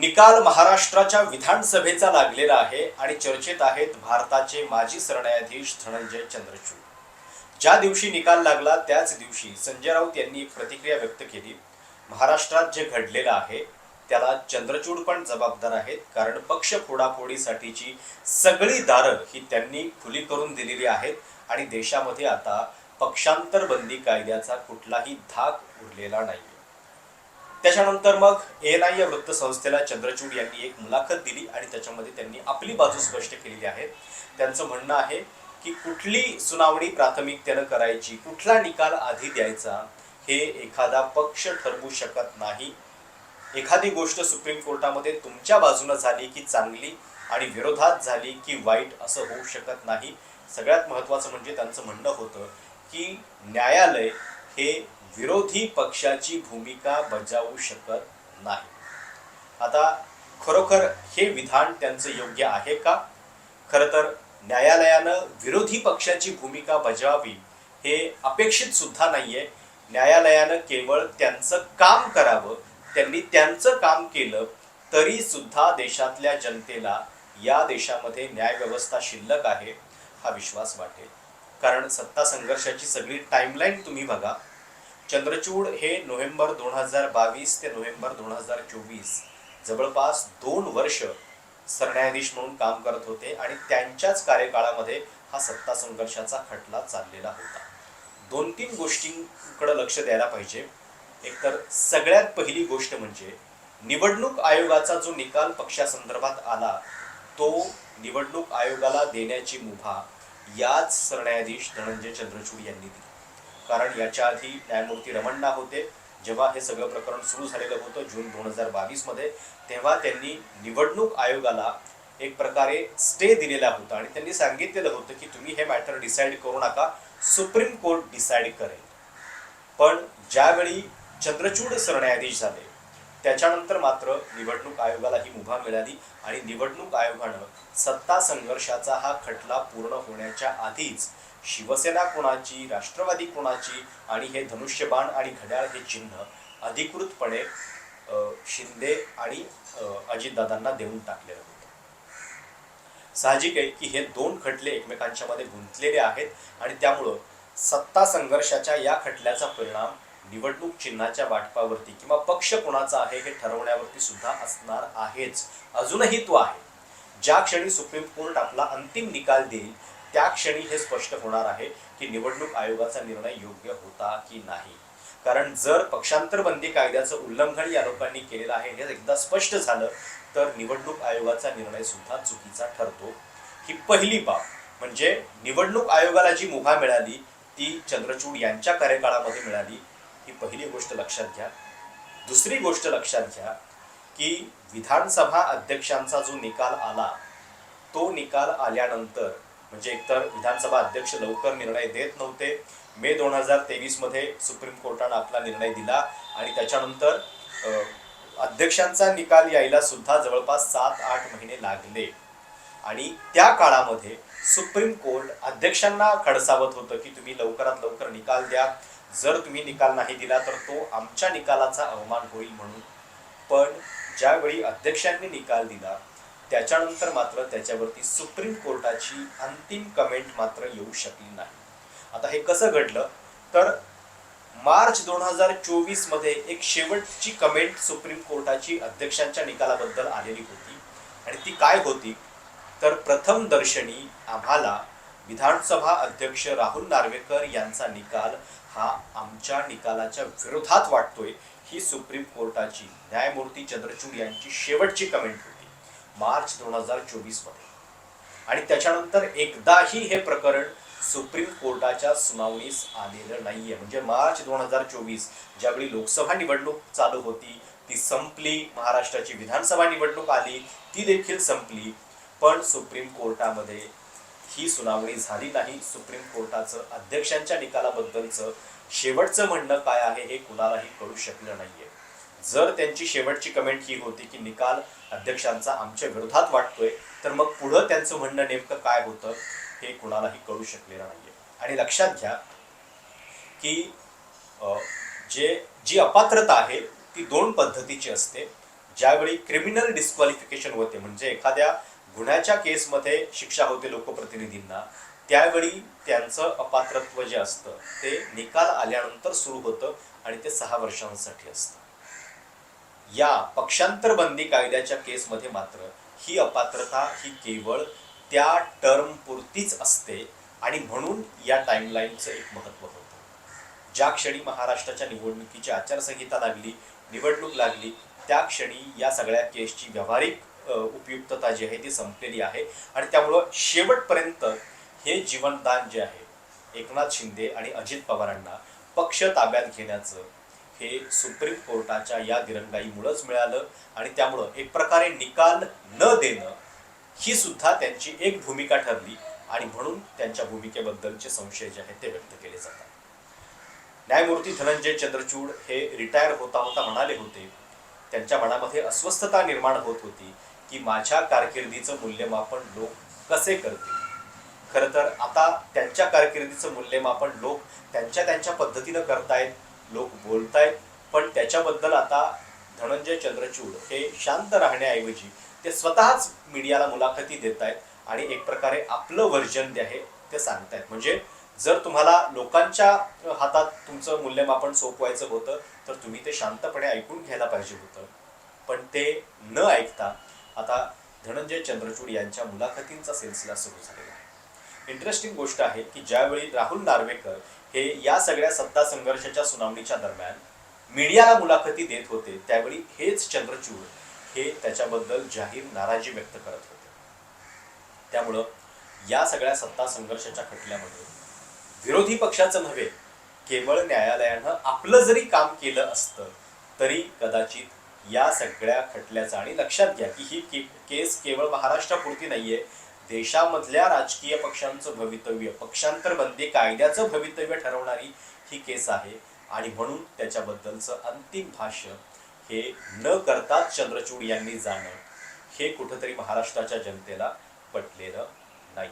निकाल महाराष्ट्राच्या विधानसभेचा लागलेला आहे आणि चर्चेत आहेत भारताचे माजी सरन्यायाधीश धनंजय चंद्रचूड. ज्या दिवशी निकाल लागला त्याच दिवशी संजय राऊत यांनी एक प्रतिक्रिया व्यक्त केली. महाराष्ट्रात जे घडलेलं आहे त्याला चंद्रचूड पण जबाबदार आहेत कारण पक्ष फोडाफोडीसाठीची सगळी दारं ही त्यांनी खुली करून दिलेली आहेत आणि देशामध्ये आता पक्षांतर बंदी कायद्याचा कुठलाही धाक उरलेला नाही त्याच्यानंतर मग एन आय या वृत्तसंस्थेला चंद्रचूड यांनी एक मुलाखत दिली आणि त्याच्यामध्ये त्यांनी आपली बाजू स्पष्ट केलेली आहे. त्यांचं म्हणणं आहे की कुठली सुनावणी प्राथमिकतेनं करायची कुठला निकाल आधी द्यायचा हे एखादा पक्ष ठरवू शकत नाही. एखादी गोष्ट सुप्रीम कोर्टामध्ये तुमच्या बाजूनं झाली की चांगली आणि विरोधात झाली की वाईट असं होऊ शकत नाही. सगळ्यात महत्त्वाचं म्हणजे त्यांचं म्हणणं होतं की न्यायालय हे विरोधी पक्षाची भूमिका बजावू शकत नाही. आता खरोखर हे विधान त्यांचं योग्य आहे का? खरं तर न्यायालयानं विरोधी पक्षाची भूमिका बजावावी हे अपेक्षित सुद्धा नाहीये. न्यायालयानं केवळ त्यांचं काम करावं त्यांनी त्यांचं काम केलं तरी सुद्धा देशातल्या जनतेला या देशामध्ये न्यायव्यवस्था शिल्लक आहे हा विश्वास वाटेल. कारण सत्ता संघर्षाची सगळी टाईमलाईन तुम्ही बघा. चंद्रचूड हे नोव्हेंबर दोन हजार बावीस ते नोव्हेंबर दोन हजार चोवीस जवळपास दोन वर्ष सरन्यायाधीश म्हणून काम करत होते आणि त्यांच्याच कार्यकाळामध्ये हा सत्ता संघर्षाचा खटला चाललेला होता. दोन तीन गोष्टींकडे लक्ष द्यायला पाहिजे. एकतर सगळ्यात पहिली गोष्ट म्हणजे निवडणूक आयोगाचा जो निकाल पक्षासंदर्भात आला तो निवडणूक आयोगाला देण्याची मुभा याच सरन्यायाधीश धनंजय चंद्रचूड यांनी दिली. कारण याच्या आधी न्यायमूर्ती रमण्णा होते. जेव्हा हे सगळं प्रकरण सुरू झालेलं होतं जून दोन हजार बावीसमध्ये तेव्हा त्यांनी निवडणूक आयोगाला एक प्रकारे स्टे दिलेला होता आणि त्यांनी सांगितलेलं होतं की तुम्ही हे मॅटर डिसाईड करू नका सुप्रीम कोर्ट डिसाईड करेल. पण ज्यावेळी चंद्रचूड सरन्यायाधीश झाले त्याच्यानंतर मात्र निवडणूक आयोगाला ही मुभा मिळाली आणि निवडणूक आयोगानं सत्ता संघर्षाचा हा खटला पूर्ण होण्याच्या आधीच शिवसेना कोणाची राष्ट्रवादी कोणाची आणि हे धनुष्यबाण आणि घड्याळ हे चिन्ह अधिकृतपणे शिंदे आणि अजितदादांना देऊन टाकलेलं होतं. साहजिक आहे की हे दोन खटले एकमेकांच्या मध्ये गुंतलेले आहेत आणि त्यामुळं सत्ता संघर्षाच्या या खटल्याचा परिणाम निवडणूक चिन्हाच्या वाटपावरती किंवा पक्ष कोणाचा आहे हे ठरवण्यावरती सुद्धा असणार आहेच. अजूनही तो आहे. ज्या क्षणी सुप्रीम कोर्ट आपला अंतिम निकाल देईल त्या क्षणी हे स्पष्ट होणार आहे की निवडणूक आयोगाचा निर्णय योग्य होता की नाही. कारण जर पक्षांतर बंदी कायद्याचं उल्लंघन या लोकांनी केलेलं आहे हे एकदा स्पष्ट झालं तर निवडणूक आयोगाचा निर्णय सुद्धा चुकीचा ठरतो. ही पहिली बाब. म्हणजे निवडणूक आयोगाला जी मुभा मिळाली ती चंद्रचूड यांच्या कार्यकाळामध्ये मिळाली. ही पहिली गोष्ट लक्षात घ्या. दुसरी गोष्ट लक्षात घ्या की विधानसभा अध्यक्षांचा जो निकाल आला तो निकाल आल्यानंतर म्हणजे एकतर विधानसभा अध्यक्ष लवकर निर्णय देत नव्हते. मे दोन हजार तेवीसमध्ये सुप्रीम कोर्टानं आपला निर्णय दिला आणि त्याच्यानंतर अध्यक्षांचा निकाल यायला सुद्धा जवळपास सात आठ महिने लागले. आणि त्या काळामध्ये सुप्रीम कोर्ट अध्यक्षांना खडसावत होतं की तुम्ही लवकरात लवकर निकाल द्या. जर तुम्ही निकाल नाही दिला तर तो आमच्या निकालाचा अवमान होईल म्हणून. पण ज्यावेळी अध्यक्षांनी निकाल दिला त्याच्यानंतर मात्र त्याच्यावरती सुप्रीम कोर्टाची अंतिम कमेंट मात्र येऊ शकली नाही. आता हे कसं घडलं? तर मार्च दोन हजार चोवीसमध्ये एक शेवटची कमेंट सुप्रीम कोर्टाची अध्यक्षांच्या निकालाबद्दल आलेली होती. आणि ती काय होती? तर प्रथम दर्शनी आम्हाला विधानसभा अध्यक्ष राहुल नार्वेकर यांचा निकाल हा आमच्या निकालाच्या विरोधात वाटतोय ही सुप्रीम कोर्टाची न्यायमूर्ती चंद्रचूड यांची शेवटची कमेंट होती. मार्च दोन हजार चोवीसमध्ये आणि त्याच्यानंतर एकदाही हे प्रकरण सुप्रीम कोर्टाच्या सुनावणीस आलेलं नाहीये. म्हणजे मार्च दोन हजार चोवीस ज्यावेळी लोकसभा निवडणूक चालू होती ती संपली महाराष्ट्राची विधानसभा निवडणूक आली ती देखील संपली. पण सुप्रीम कोर्टामध्ये ही सुनावणी झाली नाही. सुप्रीम कोर्टाचं अध्यक्षांच्या निकालाबद्दलचं शेवटचं म्हणणं काय आहे हे कुणालाही कळू शकलं नाही जर त्यांची शेवटची कमेंट ही होती की निकाल अध्यक्षांचा आमच्या विरोधात वाटतोय तर मग पुढं त्यांचं म्हणणं नेमकं काय होतं हे कुणालाही कळू शकलेलं नाहीये. आणि लक्षात घ्या की जे जी अपात्रता आहे ती दोन पद्धतीची असते. ज्यावेळी क्रिमिनल डिस्क्वालिफिकेशन होते म्हणजे एखाद्या गुन्ह्याच्या केसमध्ये शिक्षा होते लोकप्रतिनिधींना त्यावेळी त्यांचं अपात्रत्व जे असतं ते निकाल आल्यानंतर सुरू होतं आणि ते सहा वर्षांसाठी असतं. या पक्षांतर बंदी कायद्याच्या केसमध्ये मात्र ही अपात्रता ही केवळ त्या टर्म पुरतीच असते आणि म्हणून या टाईमलाईनचं एक महत्त्व होतं. ज्या क्षणी महाराष्ट्राच्या निवडणुकीची आचारसंहिता लागली निवडणूक लागली त्या क्षणी या सगळ्या केसची व्यावहारिक उपयुक्तता जी आहे ती संपलेली आहे आणि त्यामुळं शेवटपर्यंत हे जीवनदान जे आहे एकनाथ शिंदे आणि अजित पवारांना पक्ष ताब्यात घेण्याचं हे सुप्रीम कोर्टाच्या या दिरंगाईमुळंच मिळालं आणि त्यामुळं एक प्रकारे निकाल न देणं ही सुद्धा त्यांची एक भूमिका ठरली आणि म्हणून त्यांच्या भूमिकेबद्दलचे संशय जे आहेत ते व्यक्त केले जातात. न्यायमूर्ती धनंजय चंद्रचूड हे रिटायर होता होता म्हणाले होते. त्यांच्या मनामध्ये अस्वस्थता निर्माण होत होती की माझ्या कारकिर्दीचं मूल्यमापन लोक कसे करतील? खरं तर आता त्यांच्या कारकिर्दीचं मूल्यमापन लोक त्यांच्या त्यांच्या पद्धतीनं करतायत लोक बोलतायत पण त्याच्याबद्दल आता धनंजय चंद्रचूड हे शांत राहण्याऐवजी ते स्वतःच मीडियाला मुलाखती देत आहेत आणि एक प्रकारे आपलं वर्जन जे आहे ते सांगतायत. म्हणजे जर तुम्हाला लोकांच्या हातात तुमचं मूल्यमापन सोपवायचं होतं तर तुम्ही ते शांतपणे ऐकून घ्यायला पाहिजे होतं. पण ते न ऐकता आता धनंजय चंद्रचूड यांच्या मुलाखतींचा सिलसिला सुरू झालेला आहे. इंटरेस्टिंग गोष्ट आहे की ज्यावेळी राहुल नार्वेकर हे या सगळ्या सत्ता संघर्षाच्या सुनावणीच्या दरम्यान मीडियाला मुलाखती देत होते त्यावेळी हेच चंद्रचूड हे त्याच्याबद्दल जाहीर नाराजी व्यक्त करत होते. त्यामुळं या सगळ्या सत्ता संघर्षाच्या खटल्यामध्ये विरोधी पक्षाचं नव्हे केवळ न्यायालयानं आपलं जरी काम केलं असतं तरी कदाचित या सगळ्या खटल्याचं आणि लक्षात घ्या की ही केस केवळ महाराष्ट्रापुरती नाहीये देशामधल्या राजकीय पक्षांचं भवितव्य पक्षांतर बंदी कायद्याचं भवितव्य ठरवणारी ही केस आहे. आणि म्हणून त्याच्याबद्दलचं अंतिम भाष्य हे न करताच चंद्रचूड यांनी जाणं हे कुठंतरी महाराष्ट्राच्या जनतेला पटलेलं नाही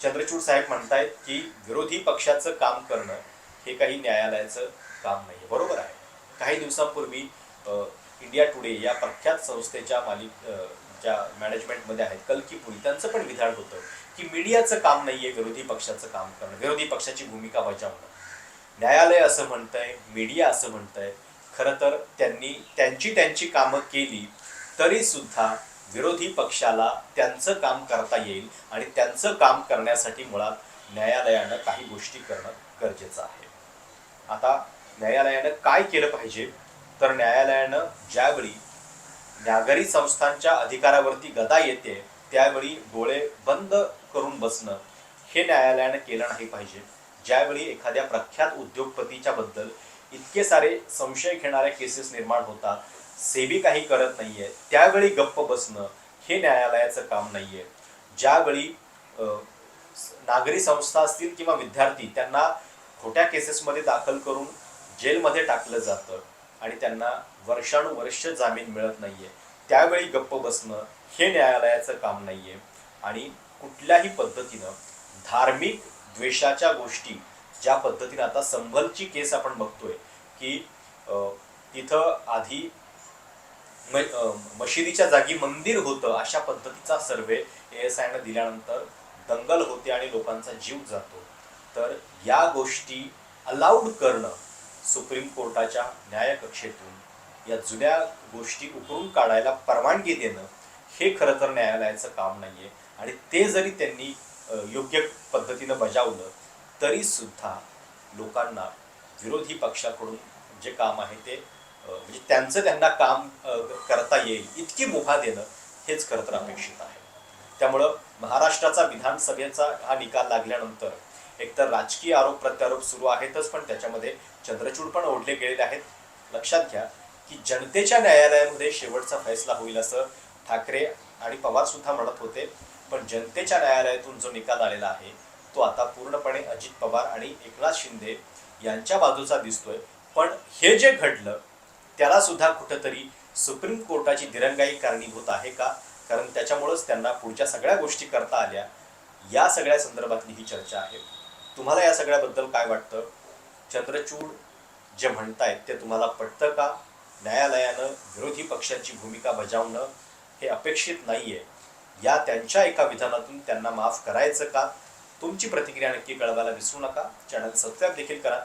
चंद्रचूड साहेब म्हणतायत की विरोधी पक्षाचं काम करणं हे काही न्यायालयाचं काम नाही बरोबर आहे. काही दिवसांपूर्वी इंडिया टुडे या प्रख्यात संस्थेच्या मालिक ज्या मॅनेजमेंटमध्ये आहेत. कलकीपुरी त्यांचं पण विधान होतं की मीडियाचं काम नाहीये विरोधी पक्षाचं काम करणं विरोधी पक्षाची भूमिका बजावणं. न्यायालय असं म्हणतंय मीडिया असं म्हणतंय खरं तर त्यांनी त्यांची त्यांची कामं केली तरी सुद्धा विरोधी पक्षाला त्यांचं काम करता येईल आणि त्यांचं काम करण्यासाठी मुळात न्यायालयानं काही गोष्टी करणं गरजेचं आहे. आता न्यायालयानं काय केलं पाहिजे? तर न्यायालयानं ज्यावेळी नागरी संस्थांच्या अधिकारावरती गदा येते त्यावेळी डोळे बंद करून बसणं हे न्यायालयानं केलं नाही पाहिजे. ज्यावेळी एखाद्या प्रख्यात उद्योगपतीच्या बद्दल इतके सारे संशय घेणाऱ्या केसेस निर्माण होतात सेबी काही करत नाहीये त्यावेळी गप्प बसणं हे न्यायालयाचं काम नाहीये. ज्यावेळी नागरी संस्था असतील किंवा विद्यार्थी त्यांना खोट्या केसेसमध्ये दाखल करून जेलमध्ये टाकलं जातं. आणि त्यांना वर्षानुवर्ष जामीन मिळत नाहीये. त्यावेळी गप्प बसणं हे न्यायालयाचं काम नाहीये. आणि कुठल्याही पद्धतीनं धार्मिक द्वेषाच्या गोष्टी ज्या पद्धतीनं आता संभलची केस आपण बघतोय की तिथं आधी म- मशिदीच्या जागी मंदिर होतं अशा पद्धतीचा सर्वे ए एस आयनं दिल्यानंतर दंगल होते आणि लोकांचा जीव जातो. तर या गोष्टी अलाउड करणं सुप्रीम कोर्टाच्या न्यायकक्षेतून या जुन्या गोष्टी उकरून काढायला परवानगी देणं हे खरं तर न्यायालयाचं काम नाही आहे आणि ते जरी त्यांनी योग्य पद्धतीनं बजावलं तरी सुद्धा लोकांना विरोधी पक्षाकडून जे काम आहे ते म्हणजे त्यांचं त्यांना काम करता येईल इतकी मुभा देणं हेच खरं तर अपेक्षित आहे. त्यामुळं महाराष्ट्राचा विधानसभेचा हा निकाल लागल्यानंतर एकतर राजकीय आरोप प्रत्यारोप सुरू आहेतच पण त्याच्यामध्ये चंद्रचूड पण ओढले गेलेले आहेत. लक्षात घ्या की जनतेच्या न्यायालयामध्ये शेवटचा फैसला होईल असं ठाकरे आणि पवार सुद्धा म्हणत होते. पण जनतेच्या न्यायालयातून जो निकाल आलेला आहे तो आता पूर्णपणे अजित पवार आणि एकनाथ शिंदे यांच्या बाजूचा दिसतोय. पण हे जे घडलं त्याला सुद्धा कुठंतरी सुप्रीम कोर्टाची दिरंगाई कारणीभूत आहे का? कारण त्याच्यामुळंच त्यांना पुढच्या सगळ्या गोष्टी करता आल्या. या सगळ्या संदर्भातली ही चर्चा आहे. तुम्हाला या सगळ्याबद्दल काय वाटतं? चंद्रचूड जे म्हणतायत ते तुम्हाला पटतं का? न्यायालयानं विरोधी पक्षाची भूमिका बजावणं हे अपेक्षित नाही आहे या त्यांच्या एका विधानातून त्यांना माफ करायचं का? तुमची प्रतिक्रिया नक्की कळवायला विसरू नका. चॅनल सबस्क्राईब देखील करा.